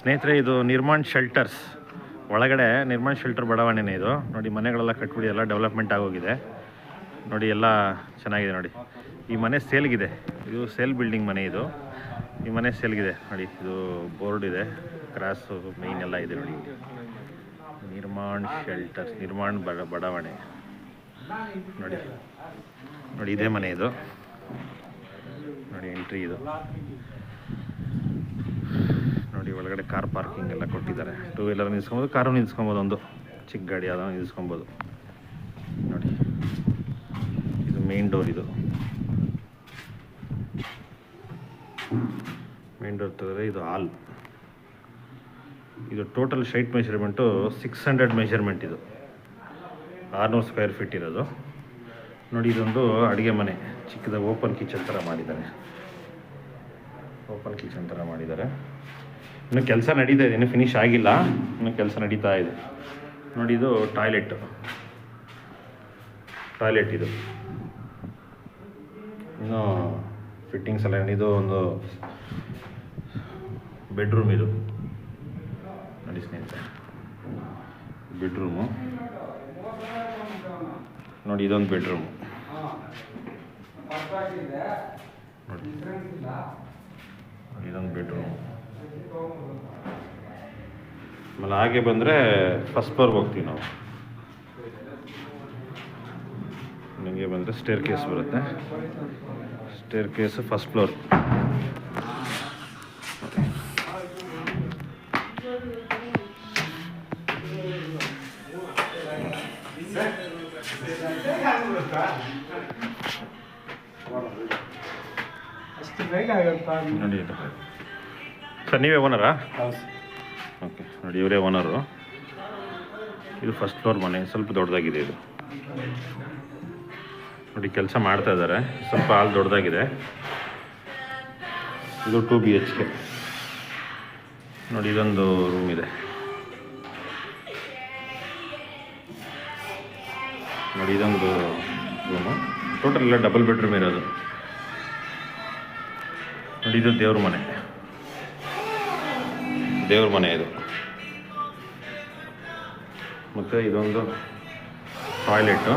ಸ್ನೇಹಿತರೆ, ಇದು ನಿರ್ಮಾಣ್ ಶೆಲ್ಟರ್ಸ್ ಒಳಗಡೆ ನಿರ್ಮಾಣ್ ಶೆಲ್ಟರ್ ಬಡಾವಣೆನೇ ಇದು. ನೋಡಿ, ಮನೆಗಳೆಲ್ಲ ಕಟ್ಬಿಡಿ, ಎಲ್ಲ ಡೆವಲಪ್ಮೆಂಟ್ ಆಗೋಗಿದೆ. ನೋಡಿ, ಎಲ್ಲ ಚೆನ್ನಾಗಿದೆ ನೋಡಿ. ಈ ಮನೆ ಸೇಲ್ಗಿದೆ. ಇದು ಸೇಲ್ ಬಿಲ್ಡಿಂಗ್ ಮನೆ ಇದು. ಈ ಮನೆ ಸೇಲ್ಗಿದೆ. ನೋಡಿ, ಇದು ಬೋರ್ಡ್ ಇದೆ. ಕ್ರಾಸು ಮೈನ್ ಎಲ್ಲ ಇದೆ ನೋಡಿ. ನಿರ್ಮಾಣ್ ಶೆಲ್ಟರ್ಸ್ ನಿರ್ಮಾಣ್ ಬಡ, ಬಡಾವಣೆ. ನೋಡಿ ನೋಡಿ, ಇದೇ ಮನೆ ಇದು. ನೋಡಿ ಎಂಟ್ರಿ ಇದು. ನೋಡಿ, ಒಳಗಡೆ ಕಾರ್ ಪಾರ್ಕಿಂಗ್ ಎಲ್ಲ ಕೊಟ್ಟಿದ್ದಾರೆ. ಟೂ ವೀಲರ್ ನಿಲ್ಸ್ಕೊಬೋದು ಕಾರು ನಿಲ್ಸ್ಕೊಬೋದು, ಒಂದು ಚಿಕ್ಕ ಗಾಡಿ ಅದ ನಿಲ್ಸ್ಕೊಬೋದು. ನೋಡಿ, ಇದು ಮೇನ್ ಡೋರ್ ಇದು. ಮೇನ್ ಡೋರ್ ತೆಗೆದ್ರೆ ಇದು ಹಾಲ್ ಇದು total site measurement six hundred measurement ಇದು. ಆರುನೂರು ಸ್ಕ್ವೇರ್ ಫೀಟ್ ಇರೋದು. ನೋಡಿ, ಇದೊಂದು ಅಡುಗೆ ಮನೆ. ಚಿಕ್ಕದ ಓಪನ್ ಕಿಚನ್ ಥರ ಮಾಡಿದ್ದಾರೆ. ಓಪನ್ ಕಿಚನ್ ಥರ ಮಾಡಿದ್ದಾರೆ. ಇನ್ನು ಕೆಲಸ ನಡೀತಾ ಇದೆ, ಇನ್ನೂ ಫಿನಿಶ್ ಆಗಿಲ್ಲ. ಇನ್ನು ಕೆಲಸ ನಡೀತಾ ಇದೆ. ನೋಡಿ ಇದು ಟಾಯ್ಲೆಟ್ ಟಾಯ್ಲೆಟ್ ಇದು. ಇನ್ನು ಫಿಟ್ಟಿಂಗ್ಸ್ ಎಲ್ಲ ಇದು ಒಂದು ಬೆಡ್ರೂಮ್ ಇದು. ನೋಡಿ ಸ್ನೇಹಿತರೆ. ಬೆಡ್ರೂಮು ನೋಡಿ ಇದೊಂದು ಬೆಡ್ರೂಮು ನೋಡಿ. ಇದೊಂದು ಬೆಡ್ರೂಮು ಆಮೇಲೆ ಹಾಗೆ ಬಂದರೆ ಫಸ್ಟ್ ಫ್ಲೋರ್ಗೆ ಹೋಗ್ತೀವಿ ನಾವು. ನಿಮಗೆ ಬಂದರೆ ಸ್ಟೇರ್ ಕೇಸ್ ಬರುತ್ತೆ ಸ್ಟೇರ್ ಕೇಸ್ ಫಸ್ಟ್ ಫ್ಲೋರ್ ನೋಡಿ ಸರ್ ನೀವೇ ಓನರಾ ಓಕೆ ನೋಡಿ ಇವರೇ ಓನರು ಇದು ಫಸ್ಟ್ ಫ್ಲೋರ್ ಮನೆ ಸ್ವಲ್ಪ ದೊಡ್ಡದಾಗಿದೆ ಇದು. ನೋಡಿ ಕೆಲಸ ಮಾಡ್ತಾ ಇದ್ದಾರೆ. ಸ್ವಲ್ಪ ಹಾಲ್ ದೊಡ್ಡದಾಗಿದೆ. ಇದು ಟು ಬಿ ಎಚ್ ಕೆ ನೋಡಿ ಇದೊಂದು ರೂಮ್ ಇದೆ. ನೋಡಿ ಇದೊಂದು ರೂಮು ಟೋಟಲ್ ಎಲ್ಲ ಡಬಲ್ ಬೆಡ್ರೂಮ್ ಇರೋದು. ನೋಡಿ ಇದು ದೇವ್ರ ಮನೆ. ದೇವ್ರ ಮನೆ ಇದು. ಮತ್ತು ಇದೊಂದು ಟಾಯ್ಲೆಟ್.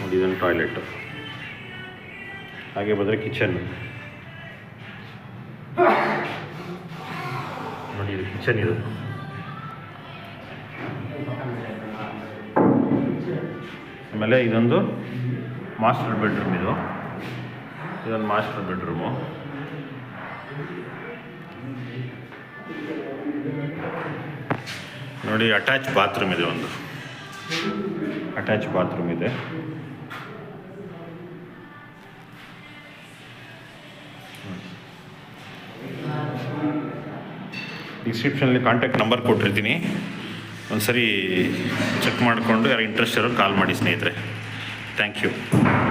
ನೋಡಿ, ಇದೊಂದು ಟಾಯ್ಲೆಟು. ಹಾಗೆ ಬಂದರೆ ಕಿಚನ್. ನೋಡಿ, ಇದು ಕಿಚನ್ ಇದು. ಆಮೇಲೆ ಇದೊಂದು ಮಾಸ್ಟರ್ ಬೆಡ್ರೂಮ್ ಇದು. ಇದೊಂದು ಮಾಸ್ಟರ್ ಬೆಡ್ರೂಮು. ನೋಡಿ ಅಟ್ಯಾಚ್ ಬಾತ್ರೂಮ್ ಇದೆ ಒಂದು. ಅಟ್ಯಾಚ್ ಬಾತ್ರೂಮ್ ಇದೆ. ಡಿಸ್ಕ್ರಿಪ್ಷನಲ್ಲಿ ಕಾಂಟ್ಯಾಕ್ಟ್ ನಂಬರ್ ಕೊಟ್ಟಿರ್ತೀನಿ. ಒಂದು ಸರಿ ಚೆಕ್ ಮಾಡಿಕೊಂಡು ಯಾರು ಇಂಟ್ರೆಸ್ಟ್ ಇರೋರು ಕಾಲ್ ಮಾಡಿ ಸ್ನೇಹಿತರೆ. Thank you.